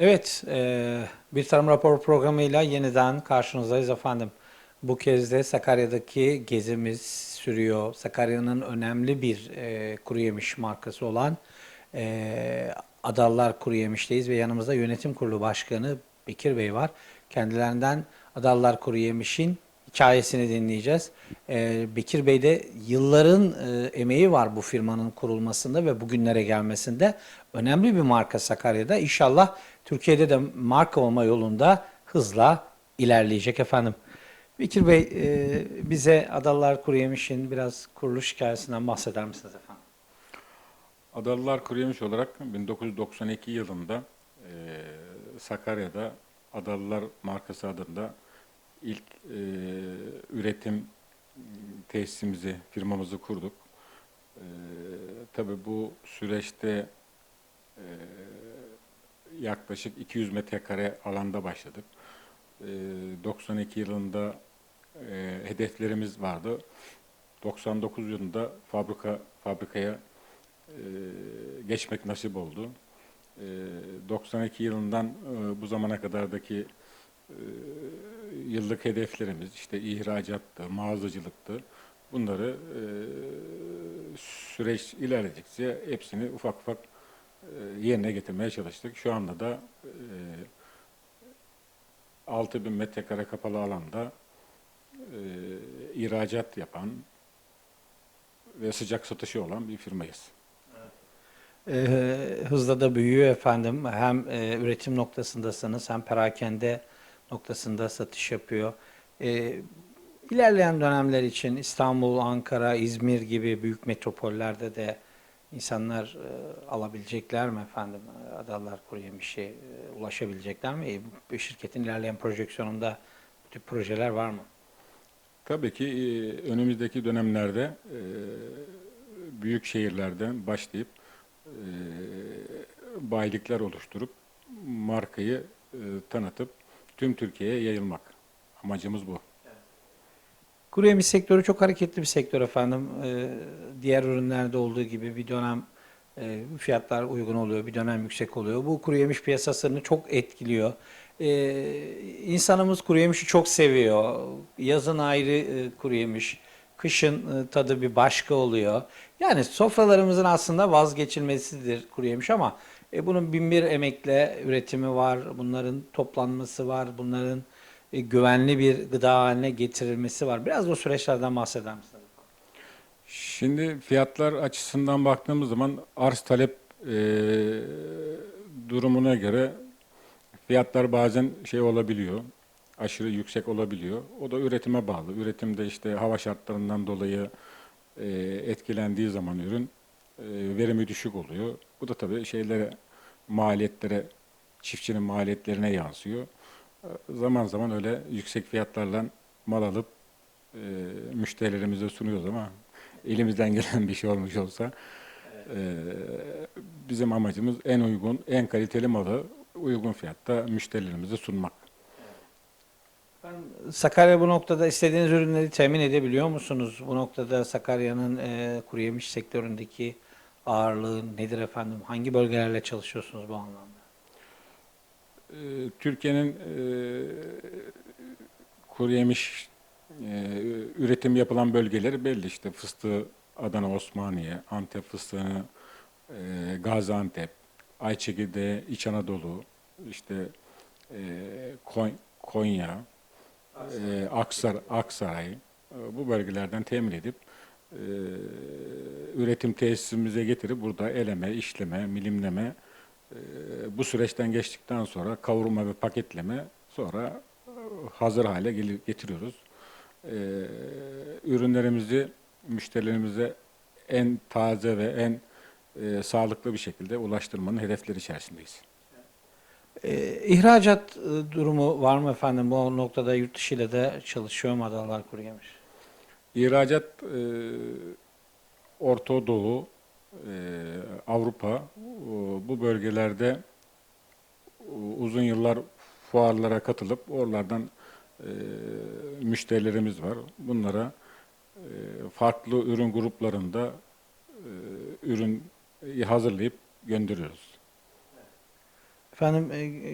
Evet, e, bir tarım rapor programıyla yeniden karşınızdayız efendim. Bu kez de Sakarya'daki gezimiz sürüyor. Sakarya'nın önemli bir e, kuru yemiş markası olan e, Adallar Kuru Yemiş'teyiz ve yanımızda yönetim kurulu başkanı Bekir Bey var. Kendilerinden Adallar Kuru Yemiş'in hikayesini dinleyeceğiz. E, Bekir Bey de yılların e, emeği var bu firmanın kurulmasında ve bugünlere gelmesinde. Önemli bir marka Sakarya'da. İnşallah Türkiye'de de marka olma yolunda hızla ilerleyecek efendim. Bekir Bey e, bize Adalılar Kuru Yemiş'in biraz kuruluş hikayesinden bahseder misiniz efendim? Adalılar Kuruyemiş olarak 1992 yılında e, Sakarya'da Adalılar markası adında ilk e, üretim tesisimizi, firmamızı kurduk. E, tabii bu süreçte e, yaklaşık 200 metrekare alanda başladık. E, 92 yılında e, hedeflerimiz vardı. 99 yılında fabrika fabrikaya e, geçmek nasip oldu. E, 92 yılından e, bu zamana kadardaki yıllık hedeflerimiz işte ihracattı, mağazacılıktı. Bunları süreç ilerledikçe hepsini ufak ufak yerine getirmeye çalıştık. Şu anda da e, 6000 metrekare kapalı alanda e, ihracat yapan ve sıcak satışı olan bir firmayız. E, hızla da büyüyor efendim. Hem e, üretim noktasındasınız hem perakende noktasında satış yapıyor. E, ilerleyen dönemler için İstanbul, Ankara, İzmir gibi büyük metropollerde de insanlar e, alabilecekler mi efendim? Adalar Kuru Yemiş'e e, ulaşabilecekler mi? E, bu şirketin ilerleyen projeksiyonunda bu tip projeler var mı? Tabii ki e, önümüzdeki dönemlerde e, büyük şehirlerden başlayıp e, bayilikler oluşturup markayı e, tanıtıp tüm Türkiye'ye yayılmak. Amacımız bu. Kuru yemiş sektörü çok hareketli bir sektör efendim. Ee, diğer ürünlerde olduğu gibi bir dönem e, fiyatlar uygun oluyor, bir dönem yüksek oluyor. Bu kuru yemiş piyasasını çok etkiliyor. Ee, insanımız kuru yemişi çok seviyor. Yazın ayrı e, kuru yemiş, kışın e, tadı bir başka oluyor. Yani sofralarımızın aslında vazgeçilmesidir kuru yemiş ama e, bunun bin bir emekle üretimi var, bunların toplanması var, bunların e, güvenli bir gıda haline getirilmesi var. Biraz o süreçlerden bahseder misiniz? Şimdi fiyatlar açısından baktığımız zaman arz talep e, durumuna göre fiyatlar bazen şey olabiliyor, aşırı yüksek olabiliyor. O da üretime bağlı. Üretimde işte hava şartlarından dolayı e, etkilendiği zaman ürün e, verimi düşük oluyor. Bu da tabii şeylere, maliyetlere, çiftçinin maliyetlerine yansıyor. Zaman zaman öyle yüksek fiyatlarla mal alıp e, müşterilerimize sunuyoruz ama elimizden gelen bir şey olmuş olsa e, bizim amacımız en uygun, en kaliteli malı uygun fiyatta müşterilerimize sunmak. Sakarya bu noktada istediğiniz ürünleri temin edebiliyor musunuz? Bu noktada Sakarya'nın e, kuru yemiş sektöründeki ağırlığı nedir efendim? Hangi bölgelerle çalışıyorsunuz bu anlamda? E, Türkiye'nin e, e, üretim yapılan bölgeleri belli. İşte fıstığı Adana, Osmaniye, Antep fıstığını e, Gaziantep, Ayçiçeği, İç Anadolu, işte e, Kon- Konya, Aksar, Aksaray bu bölgelerden temin edip üretim tesisimize getirip burada eleme, işleme, milimleme bu süreçten geçtikten sonra kavurma ve paketleme sonra e, hazır hale getiriyoruz. E, ürünlerimizi müşterilerimize en taze ve en e, sağlıklı bir şekilde ulaştırmanın hedefleri içerisindeyiz. E, ihracat durumu var mı efendim? Bu noktada yurt dışı ile de çalışıyor mu Adalar Kuru Yemiş? İhracat e, Orta Doğu, Avrupa e, bu bölgelerde uzun yıllar fuarlara katılıp oralardan e, müşterilerimiz var. Bunlara e, farklı ürün gruplarında e, ürün hazırlayıp gönderiyoruz. Efendim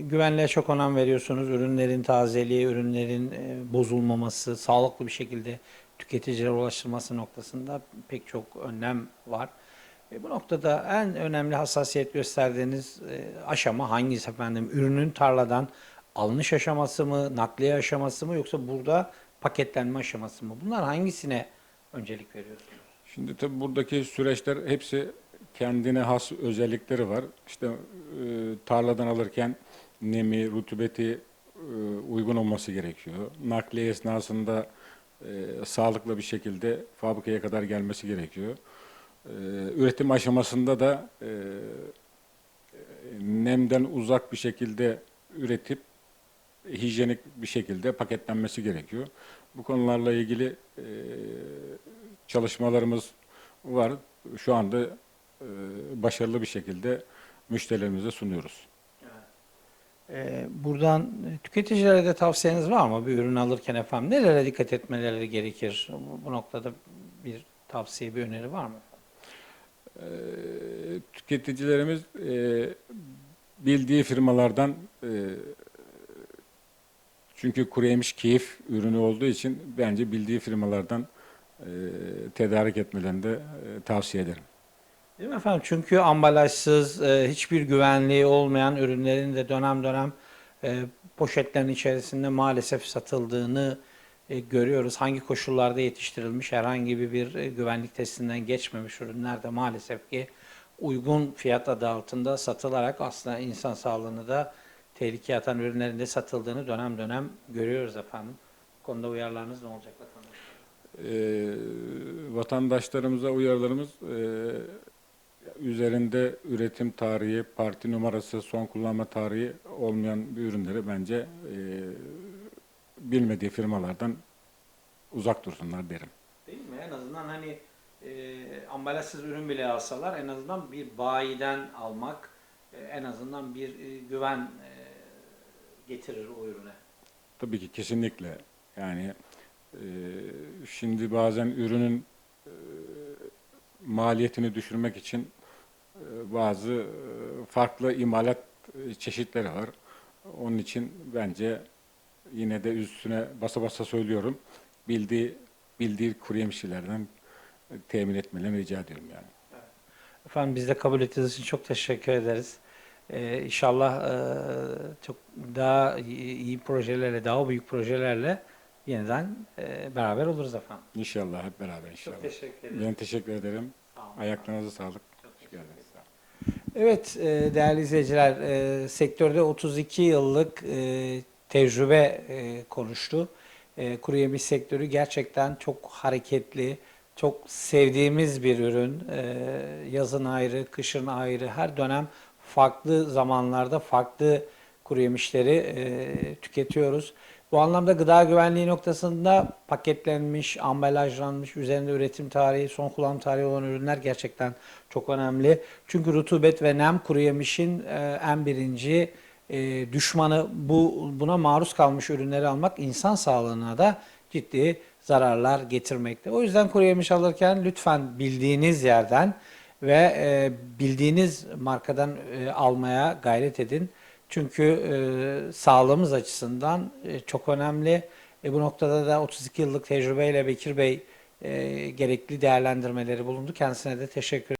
güvenliğe çok önem veriyorsunuz. Ürünlerin tazeliği, ürünlerin bozulmaması, sağlıklı bir şekilde tüketicilere ulaştırılması noktasında pek çok önlem var. E, bu noktada en önemli hassasiyet gösterdiğiniz e, aşama hangisi efendim? Ürünün tarladan alınış aşaması mı, nakliye aşaması mı yoksa burada paketlenme aşaması mı? Bunlar hangisine öncelik veriyorsunuz? Şimdi tabii buradaki süreçler hepsi kendine has özellikleri var. İşte e, tarladan alırken nemi, rutubeti e, uygun olması gerekiyor. Nakliye esnasında e, sağlıklı bir şekilde fabrikaya kadar gelmesi gerekiyor. E, üretim aşamasında da e, nemden uzak bir şekilde üretip hijyenik bir şekilde paketlenmesi gerekiyor. Bu konularla ilgili e, çalışmalarımız var. Şu anda e, başarılı bir şekilde müşterilerimize sunuyoruz. Ee, buradan e, tüketicilere de tavsiyeniz var mı? Bir ürün alırken efendim nelere dikkat etmeleri gerekir? Bu, bu noktada bir tavsiye, bir öneri var mı? E, tüketicilerimiz e, bildiği firmalardan e, çünkü kuru yemiş keyif ürünü olduğu için bence bildiği firmalardan e, tedarik etmelerini tavsiye ederim. Değil mi efendim? Çünkü ambalajsız, hiçbir güvenliği olmayan ürünlerin de dönem dönem poşetlerin içerisinde maalesef satıldığını e, görüyoruz. Hangi koşullarda yetiştirilmiş, herhangi bir e, güvenlik testinden geçmemiş ürünler de maalesef ki uygun fiyat adı altında satılarak aslında insan sağlığını da tehlikeye atan ürünlerin de satıldığını dönem dönem görüyoruz efendim. Bu konuda uyarılarınız ne olacak efendim? e, vatandaşlarımıza uyarılarımız e, üzerinde üretim tarihi, parti numarası, son kullanma tarihi olmayan bir ürünleri bence e, bilmediği firmalardan uzak dursunlar derim. Değil mi? En azından hani e, ambalajsız ürün bile alsalar en azından bir bayiden almak e, en azından bir e, güven e, getirir o ürüne. Tabii ki kesinlikle. Yani e, şimdi bazen ürünün e, maliyetini düşürmek için e, bazı e, farklı imalat e, çeşitleri var. Onun için bence yine de üstüne basa basa söylüyorum. Bildiği bildiği kuru yemişçilerden e, temin etmelerini rica ediyorum yani. Efendim biz de kabul ettiğiniz için çok teşekkür ederiz. Ee, inşallah e, çok daha iyi, iyi projelerle, daha büyük projelerle yeniden e, beraber oluruz efendim. İnşallah hep beraber inşallah. Çok teşekkür ederim. Ben teşekkür ederim. Sağ olun. Ayaklarınıza sağlık. Çok Hoş teşekkür geldiniz. Evet e, değerli izleyiciler e, sektörde 32 yıllık e, tecrübe e, konuştu. E, kuru yemiş sektörü gerçekten çok hareketli, çok sevdiğimiz bir ürün. E, yazın ayrı, kışın ayrı, her dönem farklı zamanlarda farklı kuru yemişleri e, tüketiyoruz. Bu anlamda gıda güvenliği noktasında paketlenmiş, ambalajlanmış, üzerinde üretim tarihi, son kullanım tarihi olan ürünler gerçekten çok önemli. Çünkü rutubet ve nem kuru yemişin e, en birinci e, düşmanı. Bu buna maruz kalmış ürünleri almak insan sağlığına da ciddi zararlar getirmekte. O yüzden kuru yemiş alırken lütfen bildiğiniz yerden ve e, bildiğiniz markadan e, almaya gayret edin. Çünkü e, sağlığımız açısından e, çok önemli. E, bu noktada da 32 yıllık tecrübeyle Bekir Bey e, gerekli değerlendirmeleri bulundu. Kendisine de teşekkür